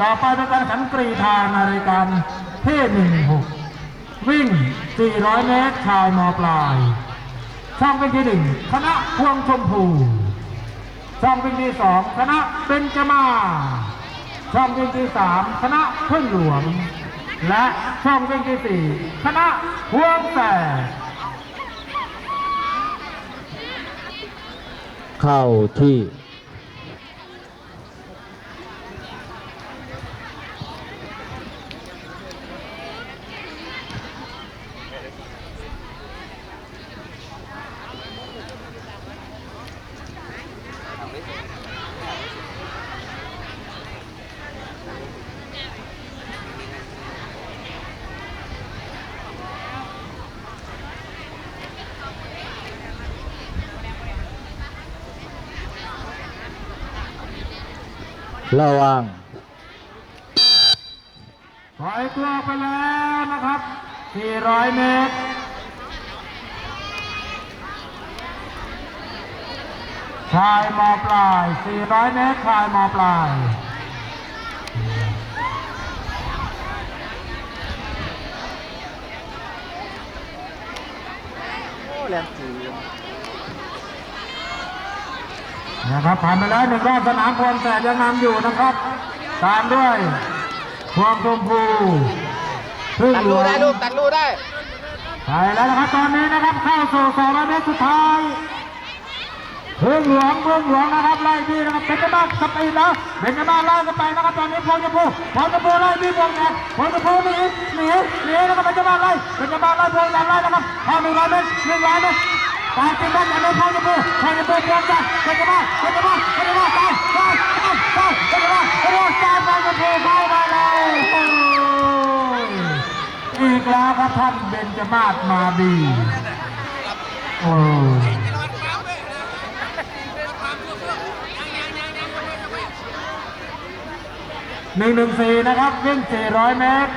ต่อไปเป็นการแข่งขันกรีธานาฬิการที่หนึ่งหกวิ่ง 400 เมตรชายมอปลาย ช่องเป็นที่หนึ่งคณะพวงชมพู ช่องเป็นที่สองคณะเป็นจมา ช่องเป็นที่สามคณะพึ่งหลวง และช่องเป็นที่สี่คณะพวงแสกเข้าที่ ระวังถอยตัวไปแล้วนะครับ 400 เมตรชายมอปลาย 400 เมตรชายมอปลายโอ้แรงจี นะครับผ่านไปแล้วหนึ่งรอบสนามพวงแสดยังนำอยู่นะครับ ตามด้วยพวงชมพูพึ่งตัดหลลูวงได้ลูกตัดลูได้ ไปแล้วนะครับตอนนี้นะครับเข้าสู่200เมตรสุดท้ายพึ่งหลวงพึ่งหลวงนะครับไล่ที่นะครับเป็นจะบ้านสปีดแล้วเป็นจะบ้านไล่กันไปนะครับตอนนี้พวงชมพูพวงชมพูไล่ที่พวงแดงพวงชมพูหนีหนีหนีนะครับเป็นจะบ้านไล่เป็นจะบ้านไล่พวงแดงไล่นะครับเข้าหนึ่งร้อยเมตรหนึ่งร้อยเมตร ตายเป็นบ้านอย่างนี้พอจะพูพอจะพูพร้อมกันเป็นจะบ้าเป็นจะบ้าเป็นจะบ้าตายตายตายตายเป็นจะบ้าเป็นจะบ้าตายพอจะพูเข้ามาเลยโอ้ยอีกแล้วครับท่านเบนจมาศมาดีโอ้หนึ่งหนึ่งสี่นะครับวิ่งสี่ร้อยเมตร